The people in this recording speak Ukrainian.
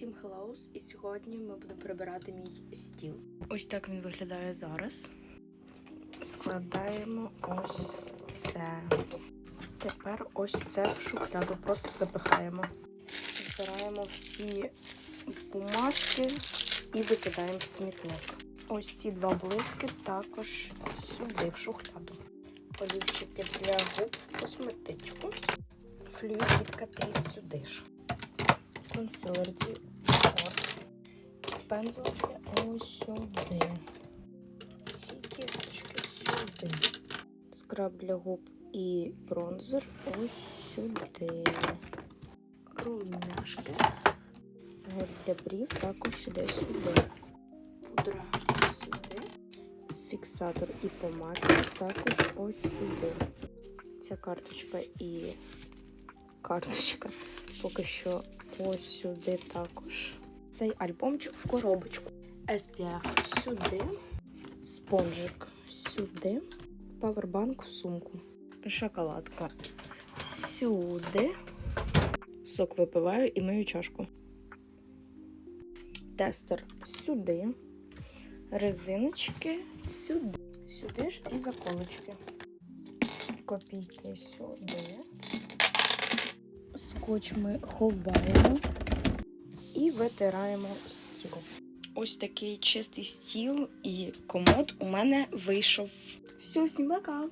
Всім хеллоус, і сьогодні ми будемо прибирати мій стіл. Ось так він виглядає зараз. Складаємо ось це. Тепер ось це в шухляду просто запихаємо. Збираємо всі бумажки і викидаємо в смітник. Ось ці два блиски також сюди, в шухляду. Олівчики для губ в косметичку. Флюїд відкатись сюди ж. Консилер. Пензлики ось сюди. Ці кісточки сюди. Скраб для губ і бронзер ось сюди. Румяшки. Гель для брів також іде сюди. Пудра сюди. Фіксатор і помадка також ось сюди. Ця карточка і карточка поки що ось сюди також. Цей альбомчик в коробочку. SPF сюди, спонжик сюди, павербанк в сумку. Шоколадка сюди. Сок випиваю і мию чашку. Тестер сюди. Резиночки сюди. Сюди ж і заколочки. Копійки сюди. Скотч ми ховаємо і витираємо стіл. Ось такий чистий стіл і комод у мене вийшов. Все, всім пока!